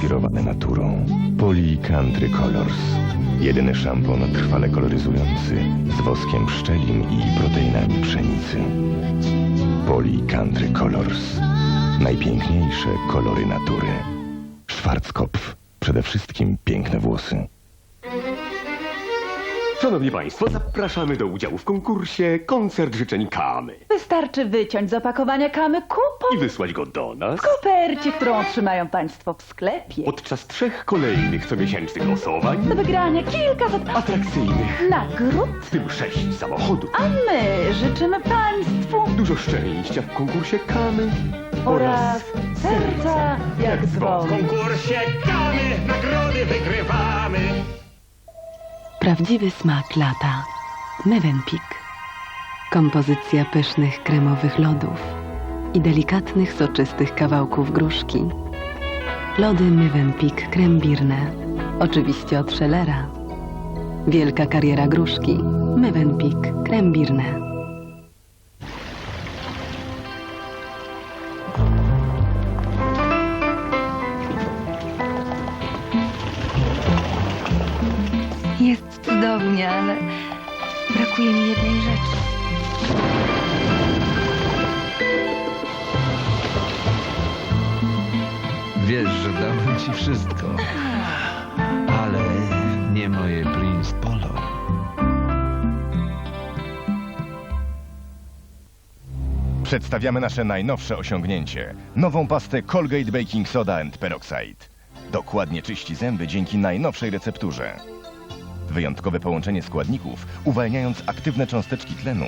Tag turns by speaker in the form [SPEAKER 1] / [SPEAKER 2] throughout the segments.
[SPEAKER 1] Najpiękniejsze kolory inspirowane naturą. Poly Country Colors. Jedyny szampon trwale koloryzujący z woskiem pszczelim i proteinami pszenicy. Poly Country Colors. Najpiękniejsze kolory natury. Schwarzkopf. Przede wszystkim piękne włosy.
[SPEAKER 2] Szanowni Państwo, zapraszamy do udziału w konkursie Koncert Życzeń Kamy
[SPEAKER 3] Wystarczy wyciąć z opakowania kamy kupon
[SPEAKER 2] i wysłać go do nas
[SPEAKER 3] w kopercie, którą otrzymają Państwo w sklepie.
[SPEAKER 2] podczas trzech kolejnych comiesięcznych losowań
[SPEAKER 3] Do wygrania kilka za-
[SPEAKER 2] atrakcyjnych,
[SPEAKER 3] nagród,
[SPEAKER 2] w tym sześć samochodów.
[SPEAKER 3] a my życzymy Państwu
[SPEAKER 2] Dużo szczęścia w konkursie Kamy
[SPEAKER 3] oraz serca jak dzwon.
[SPEAKER 4] konkursie kamy nagrody wygrywamy.
[SPEAKER 5] Prawdziwy smak lata. Mövenpick. Kompozycja pysznych kremowych lodów i delikatnych, soczystych kawałków gruszki. Lody Mövenpick krembirne. Oczywiście od Schellera. Wielka kariera gruszki. Mövenpick krembirne.
[SPEAKER 6] Jest cudownie, ale brakuje mi jednej rzeczy.
[SPEAKER 7] Że dałem ci wszystko. Ale nie moje Prince Polo.
[SPEAKER 1] Przedstawiamy nasze najnowsze osiągnięcie. Nową pastę Colgate Baking Soda and Peroxide. Dokładnie czyści zęby dzięki najnowszej recepturze. Wyjątkowe połączenie składników, uwalniając aktywne cząsteczki tlenu,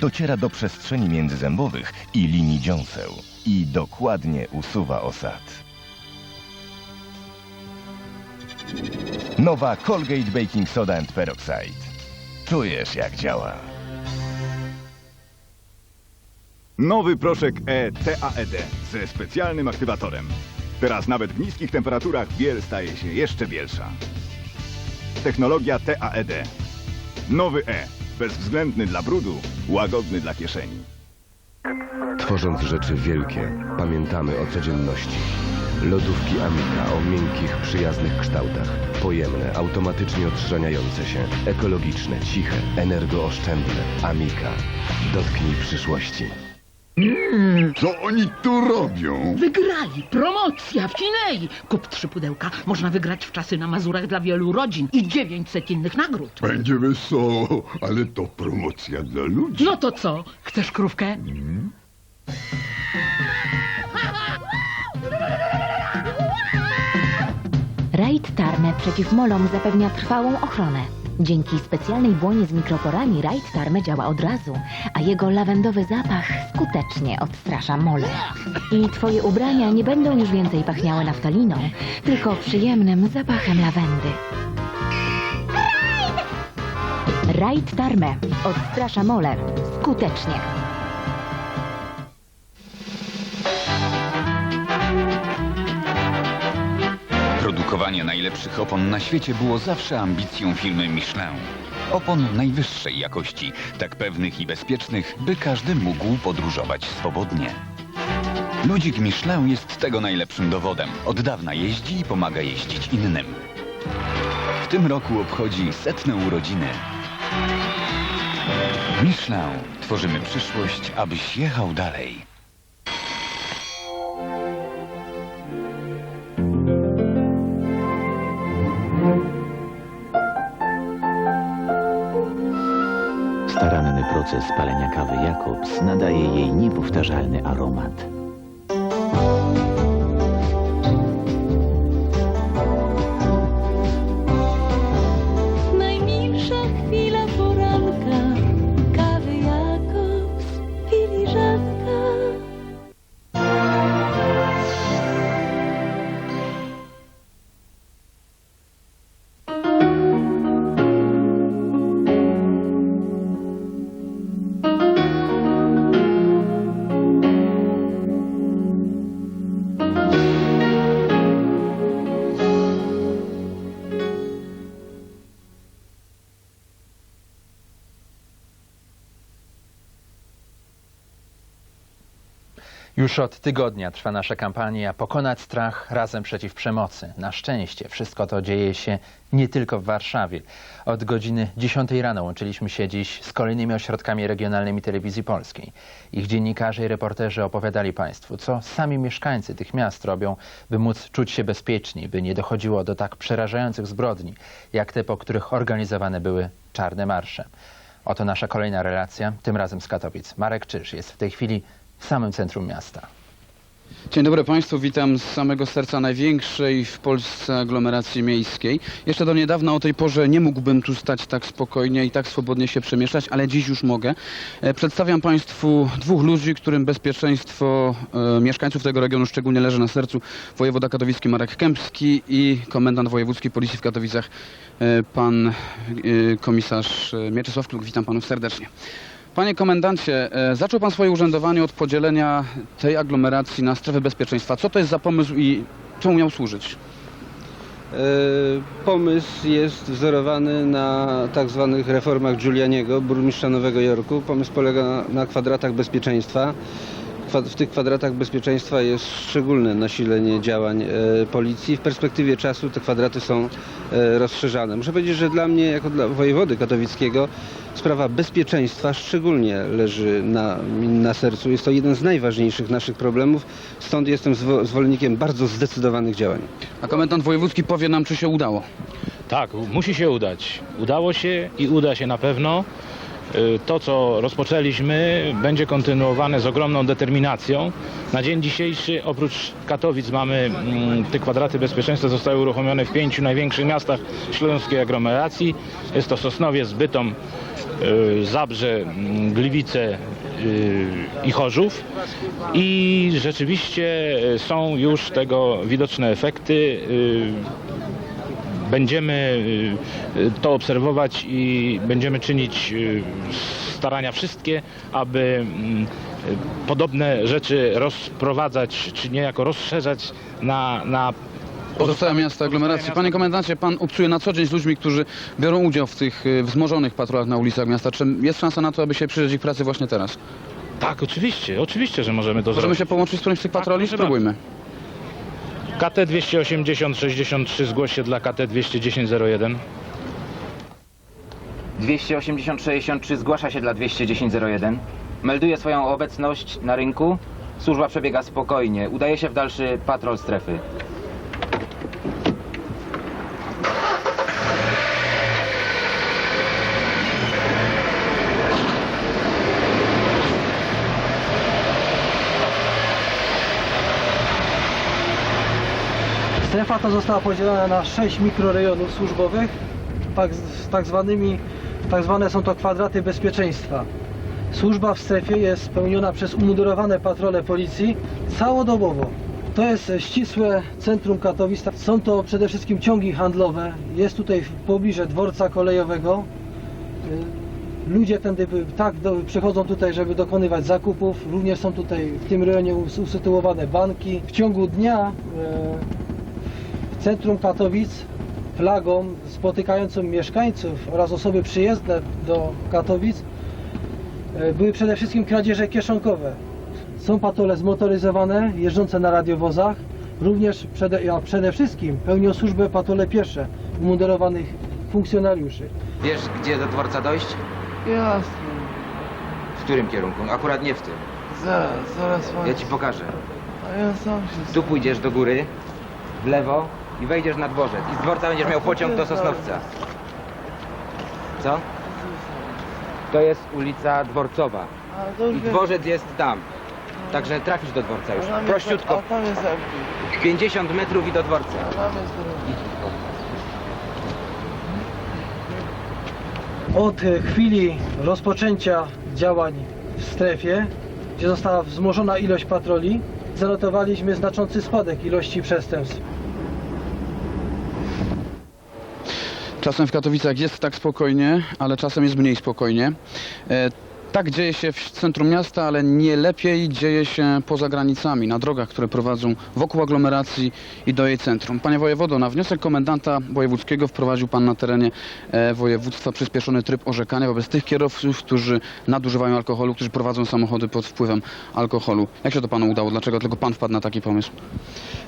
[SPEAKER 1] dociera do przestrzeni międzyzębowych i linii dziąseł i dokładnie usuwa osad. Nowa Colgate Baking Soda and Peroxide. Czujesz jak działa.
[SPEAKER 8] Nowy proszek E-TAED ze specjalnym aktywatorem. Teraz nawet w niskich temperaturach biel staje się jeszcze bielsza. Technologia TAED. Nowy E. Bezwzględny dla brudu, łagodny dla kieszeni.
[SPEAKER 1] Tworząc rzeczy wielkie, pamiętamy o codzienności. Lodówki Amika o miękkich, przyjaznych kształtach. Pojemne, automatycznie odszczaniające się, ekologiczne, ciche, energooszczędne. Amika. Dotknij przyszłości.
[SPEAKER 9] Co oni tu robią?
[SPEAKER 10] Wygrali! Promocja w Kinei! Kup trzy pudełka. Można wygrać w czasy na Mazurach dla wielu rodzin i 900 innych nagród.
[SPEAKER 9] Będzie wesoło, ale to promocja dla ludzi.
[SPEAKER 10] No to co? Chcesz krówkę?
[SPEAKER 6] Raid Tarmę przeciw molom zapewnia trwałą ochronę. Dzięki specjalnej błonie z mikroporami Raid Tarmę działa od razu, a jego lawendowy zapach skutecznie odstrasza mole. I twoje ubrania nie będą już więcej pachniały naftaliną, tylko przyjemnym zapachem lawendy. Raid Tarmę odstrasza mole skutecznie.
[SPEAKER 11] Najlepszych opon na świecie było zawsze ambicją firmy Michelin. Opon najwyższej jakości, tak pewnych i bezpiecznych, by każdy mógł podróżować swobodnie. Ludzik Michelin jest tego najlepszym dowodem. Od dawna jeździ i pomaga jeździć innym. W tym roku obchodzi setne urodziny. Michelin. Tworzymy przyszłość, abyś jechał dalej.
[SPEAKER 12] Staranny proces palenia kawy Jakobs nadaje jej niepowtarzalny aromat.
[SPEAKER 13] Już od tygodnia trwa nasza kampania Pokonać strach razem przeciw przemocy. Na szczęście wszystko to dzieje się nie tylko w Warszawie. Od godziny 10 rano łączyliśmy się dziś z kolejnymi ośrodkami regionalnymi telewizji polskiej. Ich dziennikarze i reporterzy opowiadali Państwu, co sami mieszkańcy tych miast robią, by móc czuć się bezpieczniej, by nie dochodziło do tak przerażających zbrodni, jak te, po których organizowane były czarne marsze. Oto nasza kolejna relacja, tym razem z Katowic. Marek Czyż jest w tej chwili w samym centrum miasta.
[SPEAKER 14] Dzień dobry Państwu, witam z samego serca największej w Polsce aglomeracji miejskiej. Jeszcze do niedawna o tej porze nie mógłbym tu stać tak spokojnie i tak swobodnie się przemieszczać, ale dziś już mogę. E, Przedstawiam Państwu dwóch ludzi, którym bezpieczeństwo e, mieszkańców tego regionu szczególnie leży na sercu. Wojewoda katowicki Marek Kępski i komendant wojewódzkiej policji w Katowicach e, pan komisarz Mieczysław Kluk. Witam Panów serdecznie. Panie komendancie, e, zaczął Pan swoje urzędowanie od podzielenia tej aglomeracji na strefy bezpieczeństwa. Co to jest za pomysł i czemu miał służyć?
[SPEAKER 15] E, Pomysł jest wzorowany na tak zwanych reformach Giulianiego, burmistrza Nowego Jorku. Pomysł polega na, na kwadratach bezpieczeństwa. W tych kwadratach bezpieczeństwa jest szczególne nasilenie działań e, policji. W perspektywie czasu te kwadraty są e, rozszerzane. Muszę powiedzieć, że dla mnie, jako dla wojewody katowickiego, sprawa bezpieczeństwa szczególnie leży na, na sercu. Jest to jeden z najważniejszych naszych problemów, stąd jestem zwo- zwolennikiem bardzo zdecydowanych działań.
[SPEAKER 14] A komendant wojewódzki powie nam, czy się udało.
[SPEAKER 16] Tak, musi się udać. Udało się i uda się na pewno. Y, To, co rozpoczęliśmy, będzie kontynuowane z ogromną determinacją. Na dzień dzisiejszy, oprócz Katowic, mamy mm, te kwadraty bezpieczeństwa zostały uruchomione w pięciu największych miastach śląskiej aglomeracji. Jest to Sosnowiec, Bytom, y, Zabrze, mm, Gliwice y, i Chorzów. I rzeczywiście są już tego widoczne efekty. Y, Będziemy y, y, to obserwować i będziemy czynić y, starania wszystkie, aby mm, y, podobne rzeczy rozprowadzać, czy niejako rozszerzać na, na
[SPEAKER 14] Pozostałe miasta aglomeracji. Panie komendancie, Pan obcuje na co dzień z ludźmi, którzy biorą udział w tych e, wzmożonych patrolach na ulicach miasta. Czy jest szansa na to, aby się przyjrzeć ich pracy właśnie teraz?
[SPEAKER 16] Tak, oczywiście, oczywiście, że możemy to
[SPEAKER 14] Możemy
[SPEAKER 16] zrobić.
[SPEAKER 14] się połączyć z którymś z tych patroli?
[SPEAKER 16] proszę
[SPEAKER 14] Spróbujmy.
[SPEAKER 16] KT 280 63 zgłoś się dla KT 210 01.
[SPEAKER 8] 280 63 zgłasza się dla 210 01. Melduje swoją obecność na rynku. Służba przebiega spokojnie. Udaje się w dalszy patrol strefy.
[SPEAKER 17] Strefa ta została podzielona na 6 mikrorejonów służbowych, tak, tak, zwanymi, tak zwane są to kwadraty bezpieczeństwa. Służba w strefie jest spełniona przez umundurowane patrole policji całodobowo. To jest ścisłe centrum Katowic. Są to przede wszystkim ciągi handlowe. Jest tutaj w pobliże dworca kolejowego. Y, Ludzie tędy tak do, przychodzą tutaj, żeby dokonywać zakupów. Również są tutaj w tym rejonie us- usytuowane banki. W ciągu dnia w centrum Katowic flagą spotykającą mieszkańców oraz osoby przyjezdne do Katowic e, były przede wszystkim kradzieże kieszonkowe. Są patrole zmotoryzowane, jeżdżące na radiowozach. Również przede, a przede wszystkim pełnią służbę patrole piesze umundurowanych funkcjonariuszy.
[SPEAKER 8] Wiesz, gdzie do dworca dojść?
[SPEAKER 17] Jasne,
[SPEAKER 8] W którym kierunku? Akurat nie w tym.
[SPEAKER 17] zaraz, zaraz
[SPEAKER 8] Ja ci pokażę.
[SPEAKER 17] A ja sam się...
[SPEAKER 8] Tu pójdziesz do góry, w lewo i wejdziesz na dworzec. I z dworca będziesz miał pociąg do Sosnowca. Co? To jest ulica Dworcowa. I dworzec jest tam. Także trafisz do dworca już. Prościutko. 50 metrów i do dworca.
[SPEAKER 17] Od e, chwili rozpoczęcia działań w strefie, gdzie została wzmożona ilość patroli, zanotowaliśmy znaczący spadek ilości przestępstw.
[SPEAKER 14] Czasem w Katowicach jest tak spokojnie, ale czasem jest mniej spokojnie. Tak dzieje się w centrum miasta, ale nie lepiej dzieje się poza granicami, na drogach, które prowadzą wokół aglomeracji i do jej centrum. Panie wojewodo, na wniosek komendanta wojewódzkiego wprowadził pan na terenie e, województwa przyspieszony tryb orzekania wobec tych kierowców, którzy nadużywają alkoholu, którzy prowadzą samochody pod wpływem alkoholu. Jak się to panu udało? Dlaczego tylko pan wpadł na taki pomysł?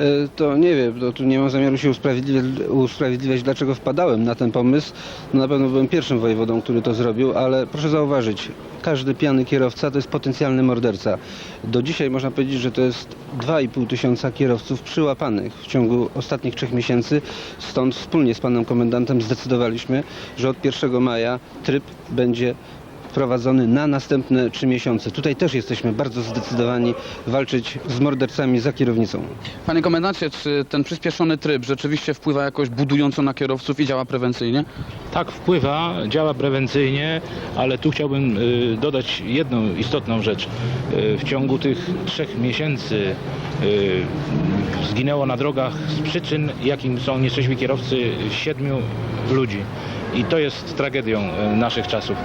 [SPEAKER 15] E, To nie wiem, to tu nie mam zamiaru się usprawiedliwiać, usprawiedliwiać, dlaczego wpadałem na ten pomysł. No na pewno byłem pierwszym wojewodą, który to zrobił, ale proszę zauważyć, każdy pijany kierowca to jest potencjalny morderca. Do dzisiaj można powiedzieć, że to jest 2,5 tysiąca kierowców przyłapanych w ciągu ostatnich trzech miesięcy. Stąd wspólnie z panem komendantem zdecydowaliśmy, że od 1 maja tryb będzie wprowadzony na następne trzy miesiące. Tutaj też jesteśmy bardzo zdecydowani walczyć z mordercami za kierownicą.
[SPEAKER 14] Panie komendancie, czy ten przyspieszony tryb rzeczywiście wpływa jakoś budująco na kierowców i działa prewencyjnie?
[SPEAKER 16] Tak wpływa, działa prewencyjnie, ale tu chciałbym y, dodać jedną istotną rzecz. Y, w ciągu tych trzech miesięcy y, zginęło na drogach z przyczyn, jakim są nieszczęśliwi kierowcy, siedmiu ludzi. I to jest tragedią y, naszych czasów.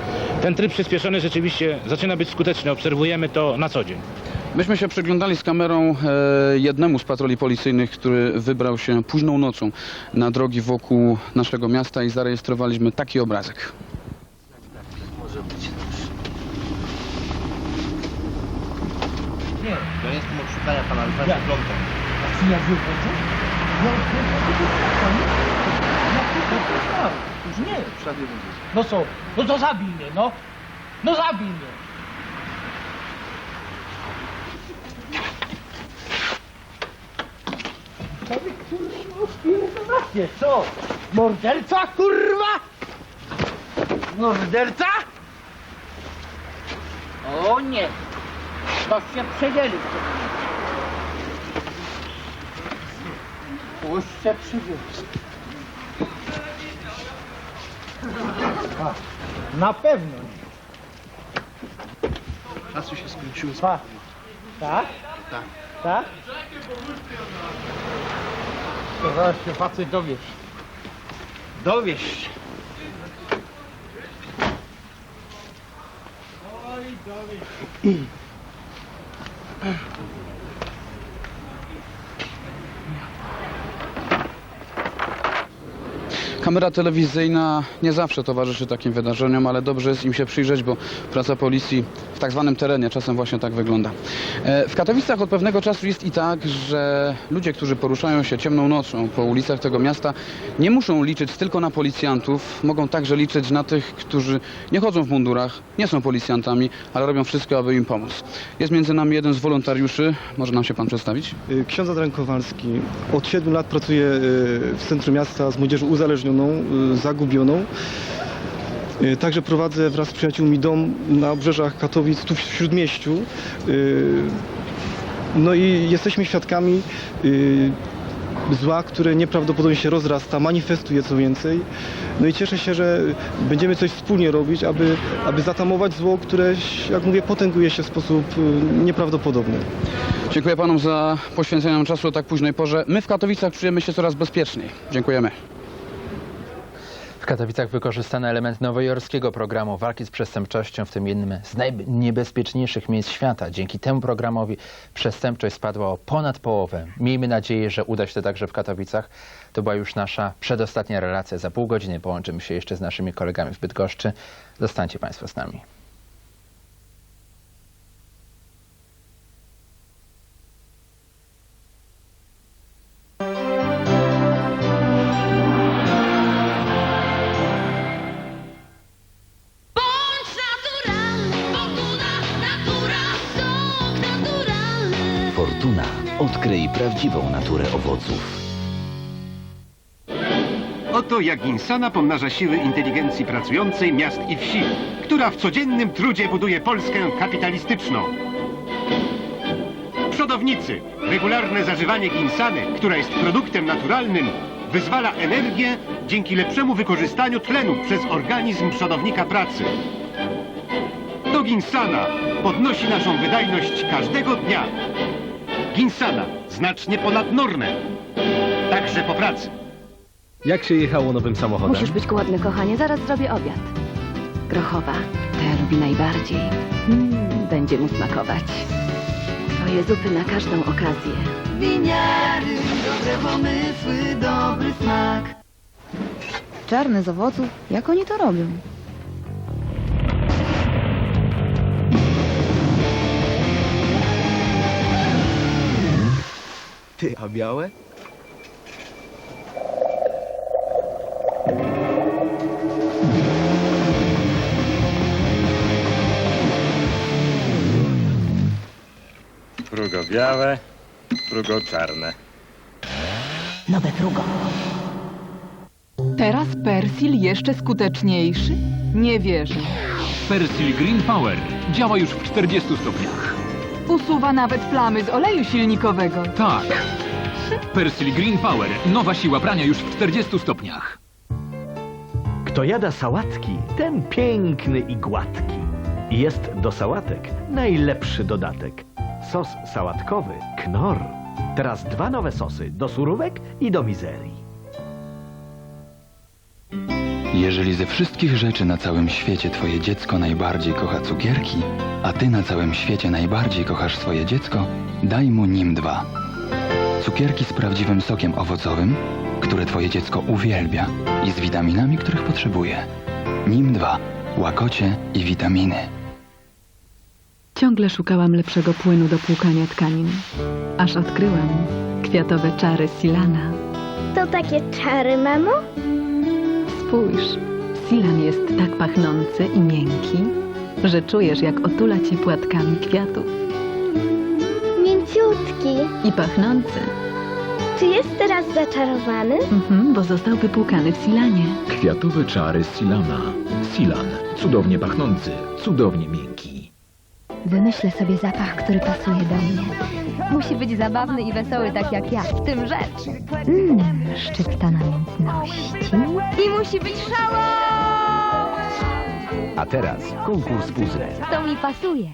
[SPEAKER 16] Ten tryb przyspieszony rzeczywiście zaczyna być skuteczny. Obserwujemy to na co dzień.
[SPEAKER 14] Myśmy się przyglądali z kamerą e, jednemu z patroli policyjnych, który wybrał się późną nocą na drogi wokół naszego miasta i zarejestrowaliśmy taki obrazek.
[SPEAKER 8] Nie, to jestem od szukania pana Alfreda Blomka.
[SPEAKER 17] A czy ja wiem, Już nie. No co? No to zabij mnie, no. No zabij mnie. Co kurwa co? Morderca kurwa? Morderca? O nie. To się przedzieli. Puszczę Na pewno nie.
[SPEAKER 8] Czasu się skończyło.
[SPEAKER 17] Pa. Tak?
[SPEAKER 8] Tak.
[SPEAKER 17] Tak? To zaraz się facet dowiesz. Dowiesz się. Oj, dowiesz.
[SPEAKER 14] Kamera telewizyjna nie zawsze towarzyszy takim wydarzeniom, ale dobrze jest im się przyjrzeć, bo praca policji w tak zwanym terenie czasem właśnie tak wygląda. E, W Katowicach od pewnego czasu jest i tak, że ludzie, którzy poruszają się ciemną nocą po ulicach tego miasta, nie muszą liczyć tylko na policjantów, mogą także liczyć na tych, którzy nie chodzą w mundurach, nie są policjantami, ale robią wszystko, aby im pomóc. Jest między nami jeden z wolontariuszy, może nam się pan przedstawić?
[SPEAKER 18] Y, Ksiądz Adrian Kowalski. Od 7 lat pracuję y, w centrum miasta z młodzieżą uzależnioną, y, zagubioną. Y, Także prowadzę wraz z przyjaciółmi dom na obrzeżach Katowic, tu w Śródmieściu. Y, No i jesteśmy świadkami y, zła, które nieprawdopodobnie się rozrasta, manifestuje co więcej. No i cieszę się, że będziemy coś wspólnie robić, aby, aby zatamować zło, które, jak mówię, potęguje się w sposób y, nieprawdopodobny.
[SPEAKER 14] Dziękuję panom za poświęcenie nam czasu o tak późnej porze. My w Katowicach czujemy się coraz bezpieczniej. Dziękujemy.
[SPEAKER 13] W Katowicach wykorzystano element nowojorskiego programu walki z przestępczością, w tym jednym z najniebezpieczniejszych miejsc świata. Dzięki temu programowi przestępczość spadła o ponad połowę. Miejmy nadzieję, że uda się to także w Katowicach. To była już nasza przedostatnia relacja. Za pół godziny połączymy się jeszcze z naszymi kolegami w Bydgoszczy. Zostańcie Państwo z nami.
[SPEAKER 12] Owoców.
[SPEAKER 10] Oto jak Insana pomnaża siły inteligencji pracującej miast i wsi, która w codziennym trudzie buduje Polskę kapitalistyczną. Przodownicy, regularne zażywanie ginsany, która jest produktem naturalnym, wyzwala energię dzięki lepszemu wykorzystaniu tlenu przez organizm przodownika pracy. To ginsana podnosi naszą wydajność każdego dnia. Ginsana znacznie ponad normę, także po pracy.
[SPEAKER 2] Jak się jechało nowym samochodem?
[SPEAKER 19] Musisz być głodny, kochanie, zaraz zrobię obiad.
[SPEAKER 5] grochowa. Tę lubi najbardziej. Mm, będzie mu smakować. Swoje zupy na każdą okazję.
[SPEAKER 20] Winiary, dobre pomysły, dobry smak.
[SPEAKER 19] Czarne z owoców? Jak oni to robią?
[SPEAKER 21] Ty, a białe?
[SPEAKER 4] Frugo białe, frugo czarne.
[SPEAKER 20] Nowe frugo.
[SPEAKER 22] Teraz Persil jeszcze skuteczniejszy? Nie wierzę.
[SPEAKER 11] Persil Green Power działa już w 40 stopniach.
[SPEAKER 22] Usuwa nawet plamy z oleju silnikowego.
[SPEAKER 11] Tak. Persil Green Power. Nowa siła prania już w 40 stopniach.
[SPEAKER 23] Kto jada sałatki, ten piękny i gładki. Jest do sałatek najlepszy dodatek. Sos sałatkowy Knor. Teraz dwa nowe sosy do surówek i do mizerii.
[SPEAKER 24] Jeżeli ze wszystkich rzeczy na całym świecie twoje dziecko najbardziej kocha cukierki, a ty na całym świecie najbardziej kochasz swoje dziecko, daj mu nim 2. Cukierki z prawdziwym sokiem owocowym, które twoje dziecko uwielbia i z witaminami, których potrzebuje. Nim 2. Łakocie i witaminy.
[SPEAKER 5] Ciągle szukałam lepszego płynu do płukania tkanin. Aż odkryłam kwiatowe czary Silana.
[SPEAKER 25] To takie czary, mamo?
[SPEAKER 5] Spójrz, Silan jest tak pachnący i miękki, że czujesz jak otula ci płatkami kwiatów.
[SPEAKER 25] Mięciutki.
[SPEAKER 5] I pachnący,
[SPEAKER 25] Czy jest teraz zaczarowany?
[SPEAKER 5] mhm, bo został wypłukany w Silanie.
[SPEAKER 11] Kwiatowe czary Silana. Silan. Cudownie pachnący, cudownie miękki.
[SPEAKER 19] Wymyślę sobie zapach, który pasuje do mnie. Musi być zabawny i wesoły, tak jak ja. W tym rzecz. Mmm, szczypta namiętności. Musi być szalony!
[SPEAKER 23] A teraz konkurs puzzle.
[SPEAKER 19] To mi pasuje.